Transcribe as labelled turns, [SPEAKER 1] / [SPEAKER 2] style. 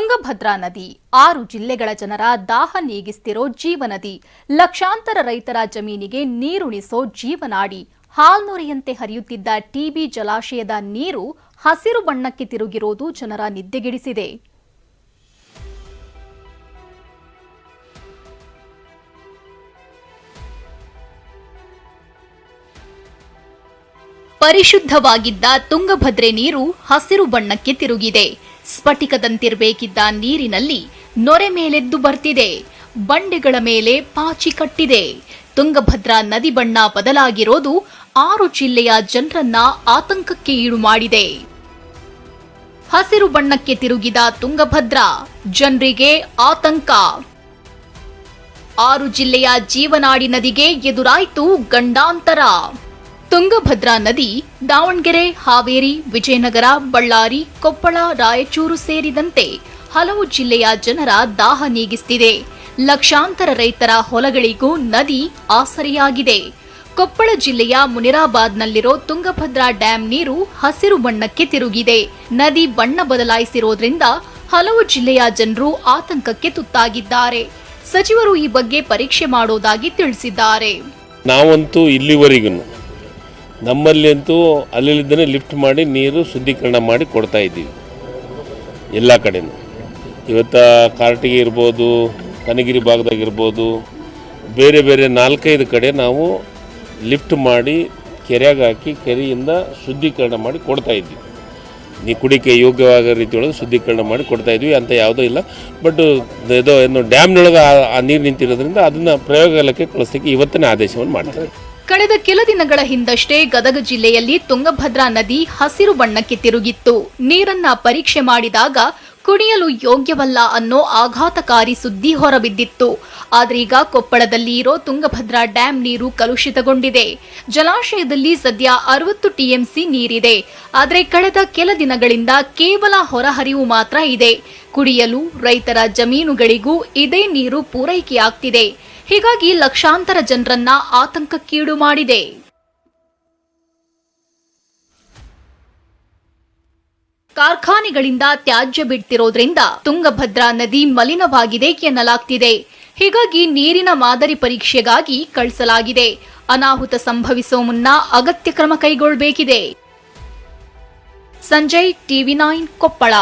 [SPEAKER 1] ತುಂಗಭದ್ರಾ ನದಿ, ಆರು ಜಿಲ್ಲೆಗಳ ಜನರ ದಾಹ ನೀಗಿಸ್ತಿರೋ ಜೀವನದಿ ಲಕ್ಷಾಂತರ ರೈತರ ಜಮೀನಿಗೆ ನೀರುಣಿಸೋ ಜೀವನಾಡಿ ಹಾಲ್ನೊರೆಯಂತೆ ಹರಿಯುತ್ತಿದ್ದ ಟಿಬಿ ಜಲಾಶಯದ ನೀರು ಹಸಿರು ಬಣ್ಣಕ್ಕೆ ತಿರುಗಿರೋದು ಜನರ ನಿದ್ದೆಗೆಡಿಸಿದೆ. ಪರಿಶುದ್ಧವಾಗಿದ್ದ ತುಂಗಭದ್ರೆ ನೀರು ಹಸಿರು ಬಣ್ಣಕ್ಕೆ ತಿರುಗಿದೆ. ಸ್ಫಟಿಕದಂತಿರಬೇಕಿದ್ದ ನೀರಿನಲ್ಲಿ ನೊರೆ ಮೇಲೆದ್ದು ಬರ್ತಿದೆ. ಬಂಡೆಗಳ ಮೇಲೆ ಪಾಚಿ ಕಟ್ಟಿದೆ. ತುಂಗಭದ್ರಾ ನದಿ ಬಣ್ಣ ಬದಲಾಗಿರೋದು ಆರು ಜಿಲ್ಲೆಯ ಜನರನ್ನ ಆತಂಕಕ್ಕೆ ಈಡು ಮಾಡಿದೆ. ಹಸಿರು ಬಣ್ಣಕ್ಕೆ ತಿರುಗಿದ ತುಂಗಭದ್ರಾ ಜನರಿಗೆ ಆತಂಕ. ಆರು ಜಿಲ್ಲೆಯ ಜೀವನಾಡಿ ನದಿಗೆ ಎದುರಾಯಿತು ಗಂಡಾಂತರ. ತುಂಗಭದ್ರಾ ನದಿ, ದಾವಣಗೆರೆ, ಹಾವೇರಿ, ವಿಜಯನಗರ, ಬಳ್ಳಾರಿ, ಕೊಪ್ಪಳ, ರಾಯಚೂರು ಸೇರಿದಂತೆ ಹಲವು ಜಿಲ್ಲೆಯ ಜನರ ದಾಹ ನೀಗಿಸುತ್ತಿದೆ ಲಕ್ಷಾಂತರ ರೈತರ ಹೊಲಗಳಿಗೂ ನದಿ ಆಸರೆಯಾಗಿದೆ. ಕೊಪ್ಪಳ ಜಿಲ್ಲೆಯ ಮುನಿರಾಬಾದ್ನಲ್ಲಿರೋ ತುಂಗಭದ್ರಾ ಡ್ಯಾಂ ನೀರು ಹಸಿರು ಬಣ್ಣಕ್ಕೆ ತಿರುಗಿದೆ. ನದಿ ಬಣ್ಣ ಬದಲಾಯಿಸಿರೋದ್ರಿಂದ ಹಲವು ಜಿಲ್ಲೆಯ ಜನರು ಆತಂಕಕ್ಕೆ ತುತ್ತಾಗಿದ್ದಾರೆ. ಸಚಿವರು ಈ ಬಗ್ಗೆ ಪರೀಕ್ಷೆ ಮಾಡೋದಾಗಿ ತಿಳಿಸಿದ್ದಾರೆ.
[SPEAKER 2] ನಾವಂತೂ ಇಲ್ಲಿವರೆಗೂ ನಮ್ಮಲ್ಲಿ ಅಂತೂ ಅಲ್ಲಿದ್ದನೇ ಲಿಫ್ಟ್ ಮಾಡಿ ನೀರು ಶುದ್ಧೀಕರಣ ಮಾಡಿ ಕೊಡ್ತಾ ಇದ್ದೀವಿ. ಎಲ್ಲ ಕಡೆನೂ. ಇವತ್ತು ಕಾರ್ಟಿಗೆ ಇರ್ಬೋದು, ಕನಗಿರಿ ಭಾಗದಾಗಿರ್ಬೋದು ಬೇರೆ ಬೇರೆ ನಾಲ್ಕೈದು ಕಡೆ ನಾವು ಲಿಫ್ಟ್ ಮಾಡಿ ಕೆರೆಯಾಗ ಹಾಕಿ ಕೆರೆಯಿಂದ ಶುದ್ಧೀಕರಣ ಮಾಡಿ ಕೊಡ್ತಾ ಇದ್ದೀವಿ. ನೀ ಕುಡಿಕೆ ಯೋಗ್ಯವಾದ ರೀತಿಯೊಳಗೆ ಶುದ್ಧೀಕರಣ ಮಾಡಿ ಕೊಡ್ತಾ ಇದ್ವಿ ಅಂತ ಯಾವುದೂ ಇಲ್ಲ. ಬಟ್ ಇದು ಏನು ಡ್ಯಾಮ್ನೊಳಗೆ ಆ ನೀರು ನಿಂತಿರೋದ್ರಿಂದ ಅದನ್ನು ಪ್ರಯೋಗಾಲಯಕ್ಕೆ ಕಳಿಸ್ಲಿಕ್ಕೆ ಇವತ್ತಿನ ಆದೇಶವನ್ನು ಮಾಡ್ತಾರೆ.
[SPEAKER 1] ಕಳೆದ ಕೆಲ ದಿನಗಳ ಹಿಂದಷ್ಟೇ ಗದಗ ಜಿಲ್ಲೆಯಲ್ಲಿ ತುಂಗಭದ್ರಾ ನದಿ ಹಸಿರು ಬಣ್ಣಕ್ಕೆ ತಿರುಗಿತ್ತು. ನೀರನ್ನ ಪರೀಕ್ಷೆ ಮಾಡಿದಾಗ ಕುಡಿಯಲು ಯೋಗ್ಯವಲ್ಲ ಅನ್ನೋ ಆಘಾತಕಾರಿ ಸುದ್ದಿ ಹೊರಬಿದ್ದಿತ್ತು. ಆದ್ರೀಗ ಕೊಪ್ಪಳದಲ್ಲಿ ಇರೋ ತುಂಗಭದ್ರಾ ಡ್ಯಾಂ ನೀರು ಕಲುಷಿತಗೊಂಡಿದೆ. ಜಲಾಶಯದಲ್ಲಿ ಸದ್ಯ ಅರವತ್ತು ಟಿಎಂಸಿ ನೀರಿದೆ. ಆದರೆ ಕಳೆದ ಕೆಲ ದಿನಗಳಿಂದ ಕೇವಲ ಹೊರಹರಿವು ಮಾತ್ರ ಇದೆ. ಕುಡಿಯಲು ರೈತರ ಜಮೀನುಗಳಿಗೂ ಇದೇ ನೀರು ಪೂರೈಕೆಯಾಗ್ತಿದೆ. ಹೀಗಾಗಿ ಲಕ್ಷಾಂತರ ಜನರನ್ನ ಆತಂಕಕ್ಕೀಡು ಮಾಡಿದೆ. ಕಾರ್ಖಾನೆಗಳಿಂದ ತ್ಯಾಜ್ಯ ಬಿಡ್ತಿರೋದ್ರಿಂದ ತುಂಗಭದ್ರಾ ನದಿ ಮಲಿನವಾಗಿದೆ ಎನ್ನಲಾಗ್ತಿದೆ. ಹೀಗಾಗಿ ನೀರಿನ ಮಾದರಿ ಪರೀಕ್ಷೆಗಾಗಿ ಕಳಿಸಲಾಗಿದೆ. ಅನಾಹುತ ಸಂಭವಿಸೋ ಮುನ್ನ ಅಗತ್ಯ ಕ್ರಮ ಕೈಗೊಳ್ಳಬೇಕಿದೆ ಸಂಜಯ್, ಟಿವಿ ನೈನ್ ಕೊಪ್ಪಳ.